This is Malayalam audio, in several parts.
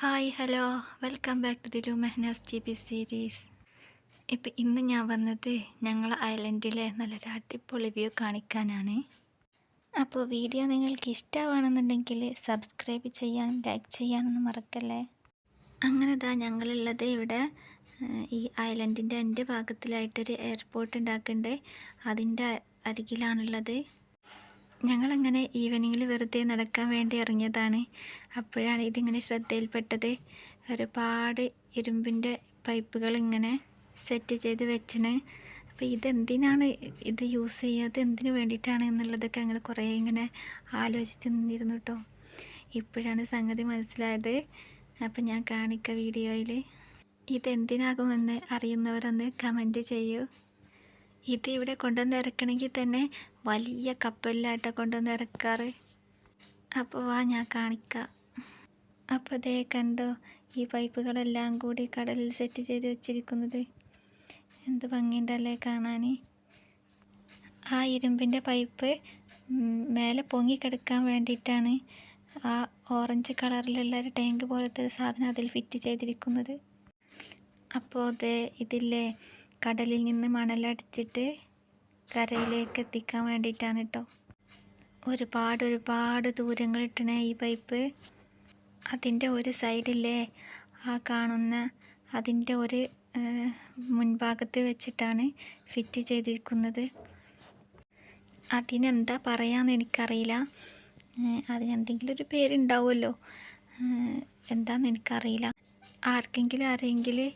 Hi hello welcome back to the ലു മെഹനാസ് ടി പി സീരീസ് ഇപ്പം ഇന്ന് ഞാൻ വന്നത് ഞങ്ങൾ ഐലൻഡിലെ നല്ലൊരു അടിപൊളി വ്യൂ കാണിക്കാനാണ്. അപ്പോൾ വീഡിയോ നിങ്ങൾക്ക് ഇഷ്ടമാണെന്നുണ്ടെങ്കിൽ സബ്സ്ക്രൈബ് ചെയ്യാൻ ലൈക്ക് ചെയ്യാനൊന്നും മറക്കല്ലേ? അങ്ങനെ ദാ ഞങ്ങളുള്ളത് ഇവിടെ ഈ ഐലൻഡിന്റെ എന്റെ ഭാഗത്തിലായിട്ടൊരു എയർപോർട്ട് ഉണ്ടാക്കുന്നുണ്ട് അതിന്റെ അരികിലാണുള്ളത്. ഞങ്ങളങ്ങനെ ഈവനിങ്ങിൽ വെറുതെ നടക്കാൻ വേണ്ടി ഇറങ്ങിയതാണ്. അപ്പോഴാണ് ഇതിങ്ങനെ ശ്രദ്ധയിൽപ്പെട്ടത്. ഒരുപാട് ഇരുമ്പിന്റെ പൈപ്പുകൾ ഇങ്ങനെ സെറ്റ് ചെയ്ത് വെച്ചിന്. അപ്പോൾ ഇതെന്തിനാണ് ഇത് യൂസ് ചെയ്യുക? എന്തിനു വേണ്ടിയിട്ടാണ് എന്നുള്ളതൊക്കെ അങ്ങനെ കുറേ ഇങ്ങനെ ആലോചിച്ച് നിന്നിരുന്നു കേട്ടോ ഇപ്പോഴാണ് സംഗതി മനസ്സിലായത്. അപ്പം ഞാൻ കാണിക്ക വീഡിയോയിൽ. ഇതെന്തിനാകുമെന്ന് അറിയുന്നവരൊന്ന് കമന്റ് ചെയ്യൂ. ഇത് ഇവിടെ കൊണ്ടുവന്ന് ഇറക്കണമെങ്കിൽ തന്നെ വലിയ കപ്പലിലായിട്ടാണ് കൊണ്ടുവന്ന് ഇറക്കാറ്. അപ്പോൾ വാ ഞാൻ കാണിക്കാം. അപ്പോൾ അതേ കണ്ടോ ഈ പൈപ്പുകളെല്ലാം കൂടി കടലിൽ സെറ്റ് ചെയ്ത് വെച്ചിരിക്കുന്നത്. എന്ത് ഭംഗിയുണ്ടല്ലേ കാണാൻ ആ ഇരുമ്പിന്റെ പൈപ്പ് മേലെ പൊങ്ങി കിടക്കാൻ വേണ്ടിയിട്ടാണ് ആ ഓറഞ്ച് കളറിലുള്ള ഒരു ടാങ്ക് പോലത്തെ സാധനം അതിൽ ഫിറ്റ് ചെയ്തിരിക്കുന്നത്. അപ്പോൾ അതെ ഇതില്ലേ കടലിൽ നിന്ന് മണലടിച്ചിട്ട് കരയിലേക്ക് എത്തിക്കാൻ വേണ്ടിയിട്ടാണ് കേട്ടോ ഒരുപാട് ഒരുപാട് ദൂരങ്ങൾ ഇട്ടണേ ഈ പൈപ്പ്. അതിന്റെ ഒരു സൈഡില്ലേ ആ കാണുന്ന അതിന്റെ ഒരു മുൻഭാഗത്ത് വെച്ചിട്ടാണ് ഫിറ്റ് ചെയ്തിരിക്കുന്നത്. അതിനെന്താ പറയാന്ന് എനിക്കറിയില്ല. അതിനെന്തെങ്കിലും ഒരു പേരുണ്ടാവുമല്ലോ. ഏഹ്, എന്താന്ന് എനിക്കറിയില്ല. ആർക്കെങ്കിലും ആരെങ്കിലും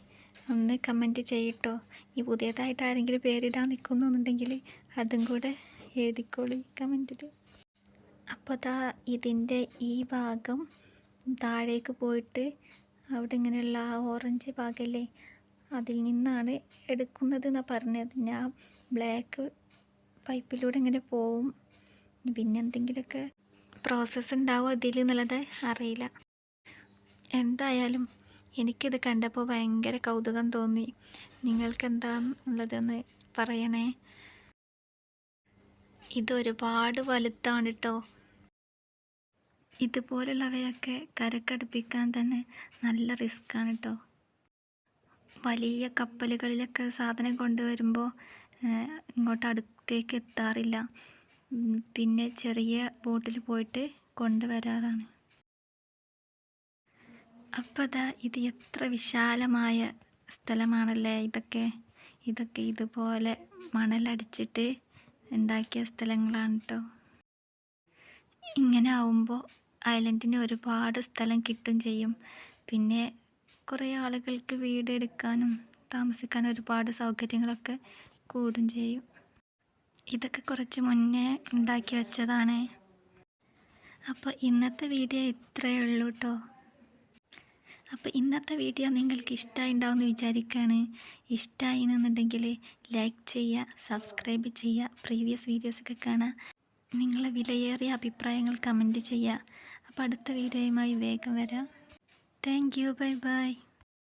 ഒന്ന് കമന്റ് ചെയ്യട്ടോ. ഈ പുതിയതായിട്ട് ആരെങ്കിലും പേരിടാൻ നിൽക്കുന്നുണ്ടെങ്കിൽ അതും കൂടെ എഴുതിക്കോളി കമന്റിൽ അപ്പോൾ ദാ ഇതിന്റെ ഈ ഭാഗം താഴേക്ക് പോയിട്ട് അവിടെ ഇങ്ങനെയുള്ള ആ ഓറഞ്ച് ഭാഗമല്ലേ അതിൽ നിന്നാണ് എടുക്കുന്നത് എന്നാണ് പറഞ്ഞത്. ഞാൻ ബ്ലാക്ക് പൈപ്പിലൂടെ ഇങ്ങനെ പോവും. പിന്നെ എന്തെങ്കിലുമൊക്കെ പ്രോസസ്സ് ഉണ്ടാവും അതിൽ എന്നുള്ളത് അറിയില്ല. എന്തായാലും എനിക്കിത് കണ്ടപ്പോൾ ഭയങ്കര കൗതുകം തോന്നി. നിങ്ങൾക്ക് എന്താന്നുള്ളതെന്ന് പറയണേ? ഇത് ഒരുപാട് വലുതാണ് കേട്ടോ ഇതുപോലുള്ളവയൊക്കെ കരക്കടുപ്പിക്കാൻ തന്നെ നല്ല റിസ്ക്കാണ് കേട്ടോ വലിയ കപ്പലുകളിലൊക്കെ സാധനം കൊണ്ടുവരുമ്പോൾ ഇങ്ങോട്ട് അടുത്തേക്ക് എത്താറില്ല. പിന്നെ ചെറിയ ബോട്ടിൽ പോയിട്ട് കൊണ്ടുവരാറാണ്. അപ്പോൾ അതാ ഇത് എത്ര വിശാലമായ സ്ഥലമാണല്ലേ ഇതൊക്കെ? ഇതൊക്കെ ഇതുപോലെ മണലടിച്ചിട്ട് ഉണ്ടാക്കിയ സ്ഥലങ്ങളാണ് കേട്ടോ ഇങ്ങനെ ആവുമ്പോൾ ഐലൻഡിന് ഒരുപാട് സ്ഥലം കിട്ടും ചെയ്യും. പിന്നെ കുറേ ആളുകൾക്ക് വീട് എടുക്കാനും താമസിക്കാനും ഒരുപാട് സൗകര്യങ്ങളൊക്കെ കൂടും ചെയ്യും. ഇതൊക്കെ കുറച്ച് മുന്നേ ഉണ്ടാക്കി വെച്ചതാണ്. അപ്പോൾ ഇന്നത്തെ വീഡിയോ ഇത്രയേ ഉള്ളൂ കേട്ടോ അപ്പോൾ ഇന്നത്തെ വീഡിയോ നിങ്ങൾക്ക് ഇഷ്ടമായി ഉണ്ടാവുമെന്ന് വിചാരിക്കുകയാണ്. ഇഷ്ടമായി എന്നുണ്ടെങ്കിൽ ലൈക്ക് ചെയ്യുക സബ്സ്ക്രൈബ് ചെയ്യുക പ്രീവിയസ് വീഡിയോസൊക്കെ കാണുക. നിങ്ങളെ വിലയേറിയ അഭിപ്രായങ്ങൾ കമന്റ് ചെയ്യുക. അപ്പോൾ അടുത്ത വീഡിയോയുമായി വേഗം വരാം. Thank you bye bye